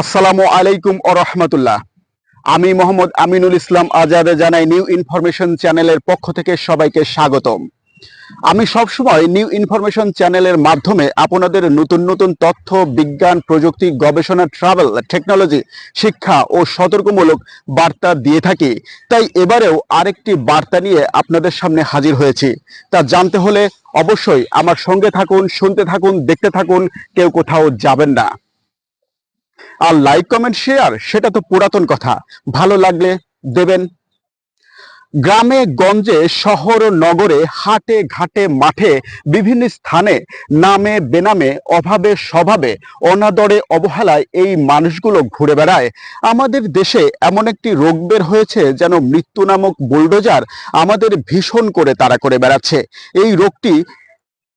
আসসালামু আলাইকুম ও রহমতুল্লাহ। আমি মোহাম্মদ আমিনুল ইসলাম আজাদ জানাই নিউ ইনফরমেশন চ্যানেলের পক্ষ থেকে সবাইকে স্বাগতম। আমি সবসময় নিউ ইনফরমেশন চ্যানেলের মাধ্যমে আপনাদের নতুন নতুন তথ্য, বিজ্ঞান, প্রযুক্তি, গবেষণা, ট্রাভেল, টেকনোলজি, শিক্ষা ও সতর্কমূলক বার্তা দিয়ে থাকি। তাই এবারেও আরেকটি বার্তা নিয়ে আপনাদের সামনে হাজির হয়েছি। তা জানতে হলে অবশ্যই আমার সঙ্গে থাকুন, শুনতে থাকুন, দেখতে থাকুন, কেউ কোথাও যাবেন না। আর লাইক কমেন্ট শেয়ার সেটা তো পুরাতন কথা। ভালো লাগলে দেবেন। গ্রামে, গঞ্জে, শহর ও নগরে, হাটে, ঘাটে, মাঠে, বিভিন্ন স্থানে, নামে, বেনামে, অভাবে, স্বভাবে, অনাদরে, অবহেলায় এই মানুষগুলো ঘুরে বেড়ায়। আমাদের দেশে এমন একটি রোগ বের হয়েছে যেন মৃত্যু নামক বুলডোজার আমাদের ভীষণ করে তাড়া করে বেড়াচ্ছে। এই রোগটি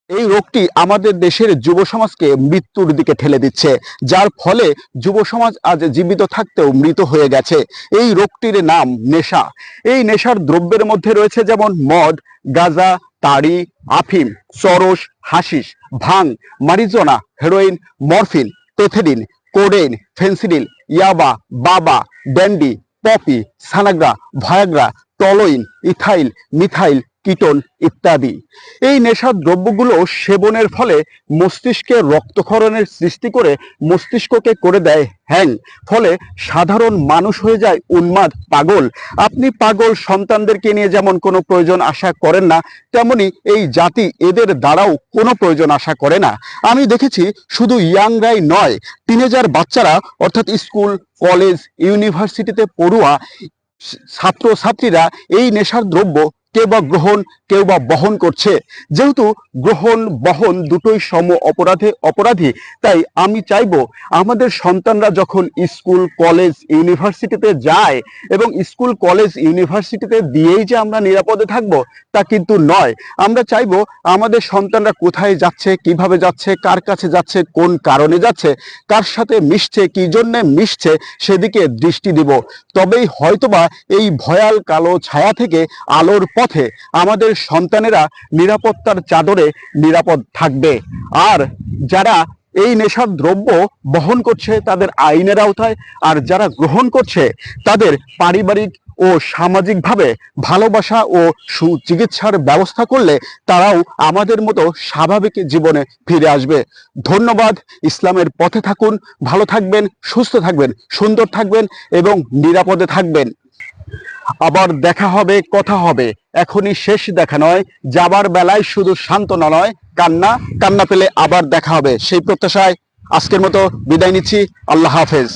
এই রোগটি আমাদের দেশের যুব সমাজকে মৃত্যুর দিকে ঠেলে দিচ্ছে, যার ফলে যুব সমাজ আজ জীবিত থাকতেও মৃত হয়ে গেছে। এই রোগটির নাম নেশা। এই নেশার দ্রব্যের মধ্যে রয়েছে যেমন মদ, গাজা, তাড়ি, আফিম চরস hashish bhang, marijuana, heroin, morphine pethidine codeine, Phensedyl, ইয়াবা, বাবা, dandy, poppy, সানাগ্রা, Viagra toluene ethyl, methyl ketone ইত্যাদি। এই নেশার দ্রব্যগুলো সেবনের ফলে মস্তিষ্কে রক্তক্ষরণের সৃষ্টি করে মস্তিষ্ককে করে দেয় হ্যাং। ফলে সাধারণ মানুষ হয়ে যায় উন্মাদ, পাগল। আপনি পাগল সন্তানদেরকে নিয়ে যেমন কোনো প্রয়োজন আশা করেন না, তেমনি এই জাতি এদের দ্বারাও কোনো প্রয়োজন আশা করে না। আমি দেখেছি শুধু ইয়াংরাই নয়, টিনেজার বাচ্চারা, অর্থাৎ স্কুল, কলেজ, ইউনিভার্সিটিতে পড়ুয়া ছাত্র ছাত্রীরা এই নেশার দ্রব্য কেউ বা গ্রহণ, কেউ বা বহন করছে। যেহেতু গ্রহণ, বহন দুটোই সম অপরাধে, অপরাধী, তাই আমি চাইব আমাদের সন্তানরা যখন স্কুল, কলেজ, ইউনিভার্সিটিতে যায় এবং স্কুল, কলেজ, ইউনিভার্সিটিতে দিয়েই যে আমরা নিরাপদে থাকব, তা কিন্তু নয়। আমরা চাইব আমাদের সন্তানরা কোথায় যাচ্ছে, কীভাবে যাচ্ছে, কার কাছে যাচ্ছে, কোন কারণে যাচ্ছে, কার সাথে মিশছে, কি জন্যে মিশছে, সেদিকে দৃষ্টি দিব। তবেই হয়তোবা এই ভয়াল কালো ছায়া থেকে আলোর পথে আমাদের সন্তানেরা নিরাপত্তার চাদরে নিরাপদ থাকবে। আর যারা এই নেশার দ্রব্য বহন করছে, তাদের আইনের আওতায়, আর যারা গ্রহণ করছে, তাদের পারিবারিক ও সামাজিকভাবে ভালোবাসা ও সুচিকিৎসার ব্যবস্থা করলে তারাও আমাদের মতো স্বাভাবিক জীবনে ফিরে আসবে। ধন্যবাদ। ইসলামের পথে থাকুন, ভালো থাকবেন, সুস্থ থাকবেন, সুন্দর থাকবেন এবং নিরাপদে থাকবেন। আবার দেখা হবে, কথা হবে। এখনই শেষ দেখা নয়, যাবার বেলায় শুধু সান্ত্বনা নয়, কান্না কান্না পেলে আবার দেখা হবে। সেই প্রত্যাশায় আজকের মতো বিদায় নিচ্ছি। আল্লাহ হাফেজ।